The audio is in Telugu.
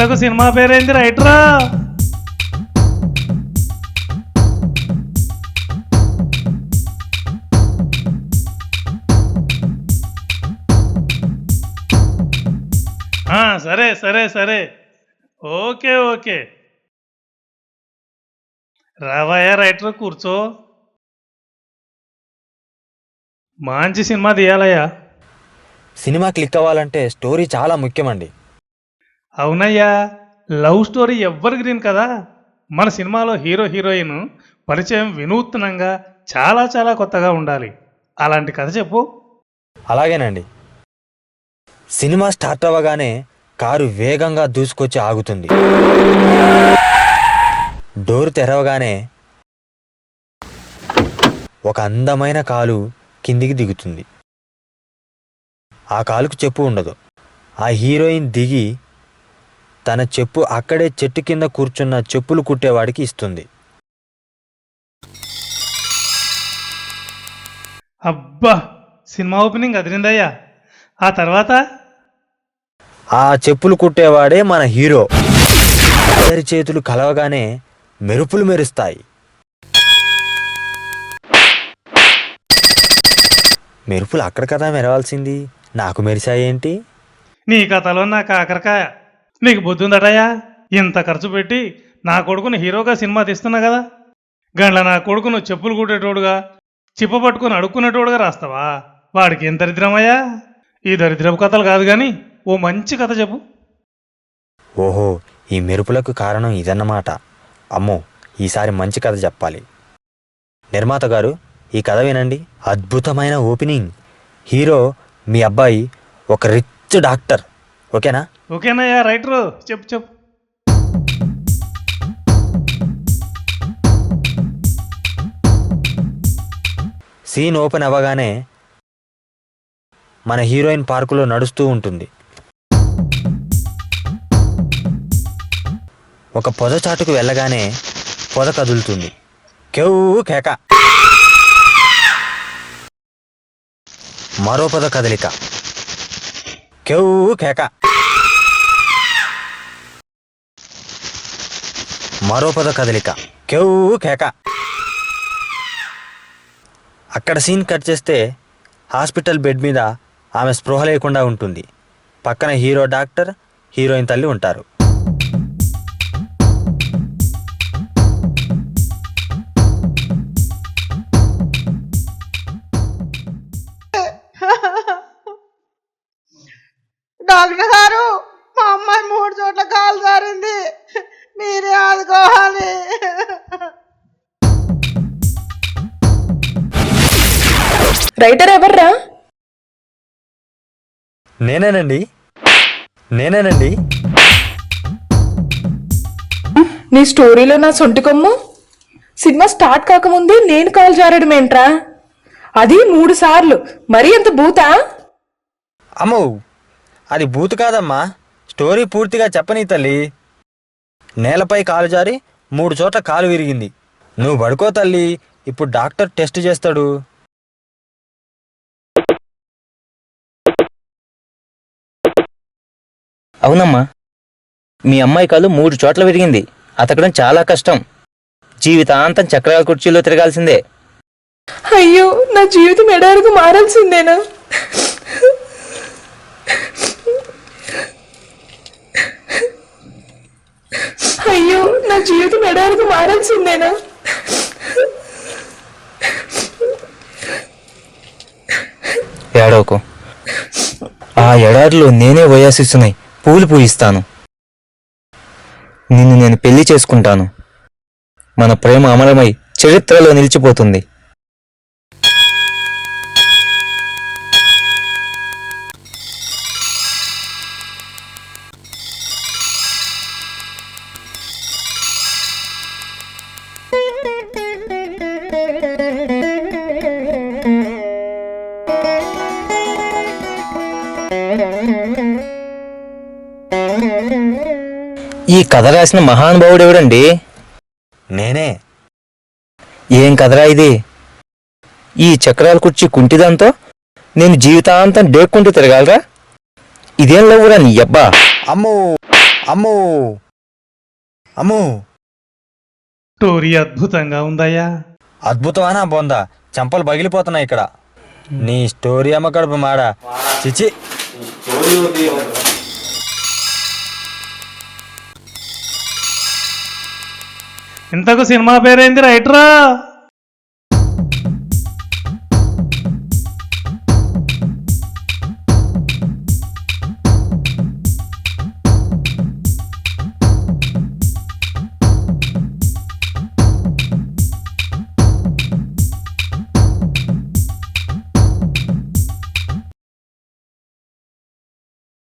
ఇంతకు సినిమా పేరేంది రైటరా? సరే సరే సరే. Okay okay. రావాయా రైటర్ కూర్చో. మంచి సినిమా తీయాలయ్యా. సినిమా క్లిక్ అవ్వాలంటే స్టోరీ చాలా ముఖ్యమండి. అవునయ్యా లవ్ స్టోరీ ఎవ్వర్ గ్రీన్ కదా? మన సినిమాలో హీరో హీరోయిన్ పరిచయం వినూత్నంగా చాలా చాలా కొత్తగా ఉండాలి. అలాంటి కథ చెప్పు. అలాగేనండి. సినిమా స్టార్ట్ అవ్వగానే కారు వేగంగా దూసుకొచ్చి ఆగుతుంది. డోర్ తెరవగానే ఒక అందమైన కాలు కిందికి దిగుతుంది. ఆ కాలుకు చెప్పు ఉండదు. ఆ హీరోయిన్ దిగి తన చెప్పు అక్కడే చెట్టు కింద కూర్చున్న చెప్పులు కుట్టేవాడికి ఇస్తుంది. అబ్బా! సినిమా ఓపెనింగ్ అదిరిందయ్యా. ఆ తర్వాత? ఆ చెప్పులు కుట్టేవాడే మన హీరో. ఇద్దరి చేతులు కలవగానే మెరుపులు మెరుస్తాయి. మెరుపులు అక్కడ కదా మెరవాల్సింది. నాకు మెరిశాయేంటి నీ కథలో నా కాకరకాయ. నీకు బుద్ధి ఇంత ఖర్చు పెట్టి నా కొడుకుని హీరోగా సినిమా తీస్తున్నా కదా? గండ్ల నా కొడుకును చెప్పులు కుట్టేటోడుగా చిప్ప పట్టుకుని అడుక్కునేటోడుగా రాస్తావా? వాడికి ఏం దరిద్రమయ్యా? ఈ దరిద్రపు కథలు కాదు కానీ ఓ మంచి కథ చెప్పు. ఓహో ఈ మెరుపులకు కారణం ఇదన్నమాట. అమ్మో ఈసారి మంచి కథ చెప్పాలి. నిర్మాత గారు ఈ కథ వినండి. అద్భుతమైన ఓపెనింగ్. హీరో మీ అబ్బాయి ఒక రిచ్ డాక్టర్. ఓకేనా? ఓకేనయ్యా రైటరు? చెప్పు చెప్పు. సీన్ ఓపెన్ అవ్వగానే మన హీరోయిన్ పార్కులో నడుస్తూ ఉంటుంది. ఒక పొద చాటుకు వెళ్ళగానే పొద కదులుతుంది. కెవ్వు కేక. మరో పొద కదలిక. కెవ్వు కేక. మరో పద కదలిక. కెవ్వు కేక. అక్కడ సీన్ కట్ చేస్తే హాస్పిటల్ బెడ్ మీద ఆమె స్పృహ లేకుండా ఉంటుంది. పక్కన హీరో డాక్టర్ హీరోయిన్ తల్లి ఉంటారు. డాక్టర్ గారు మా అమ్మాయి మూడు చోట్ల కాలు జారింది మీరే ఆదుకోవాలి రైటర్ ఎవర్రా? నేనేనండి. నేనేనండి. నీ స్టోరీలో నా సొంటి కొమ్ము? సినిమా స్టార్ట్ కాకముందే నేను కాల్ జారడం ఏంట్రా? అది మూడు సార్లు. మరీ అంత బూతా? అమ్మో అది బూతు కాదమ్మా. స్టోరీ పూర్తిగా చెప్పని తల్లి. నేలపై కాలు జారి మూడు చోట్ల కాలు విరిగింది. నువ్వు పడుకో తల్లి ఇప్పుడు డాక్టర్ టెస్ట్ చేస్తాడు. అవునమ్మా మీ అమ్మాయి కాలు మూడు చోట్ల విరిగింది. అతకడం చాలా కష్టం. జీవితాంతం చక్రాల కుర్చీలో తిరగాల్సిందే. అయ్యో నా జీవితం ఎడారుకు మారాల్సిందేనా? అయ్యో నా జీవితం ఎడారికి మారాల్సిందేనా? ఏడవకు. ఆ ఎడారిలో నేనే వయాసిస్తున్నాయి పూలు పూయిస్తాను. నిన్ను నేను పెళ్ళి చేసుకుంటాను. మన ప్రేమ అమరమై చరిత్రలో నిలిచిపోతుంది. ఈ కథ రాసిన మహానుభావుడు ఎవడండి? నేనే. ఏం కథరా ఇది? ఈ చక్రాల కుర్చీ కుంటిదంతో నేను జీవితాంతం డేక్కుంటూ తిరగాలరా. ఇదేం లవ్వురా నీ అబ్బా? అమ్మో అమ్మో అమ్మో. స్టోరీ అద్భుతంగా ఉందయ్యా. అద్భుతమైన బొంద? చంపలు పగిలిపోతున్నాయి ఇక్కడ. నీ స్టోరీ అమ్మ కడుపు మాడ. చిచి. ఇంతకు సినిమా పేరేంది రైటరా?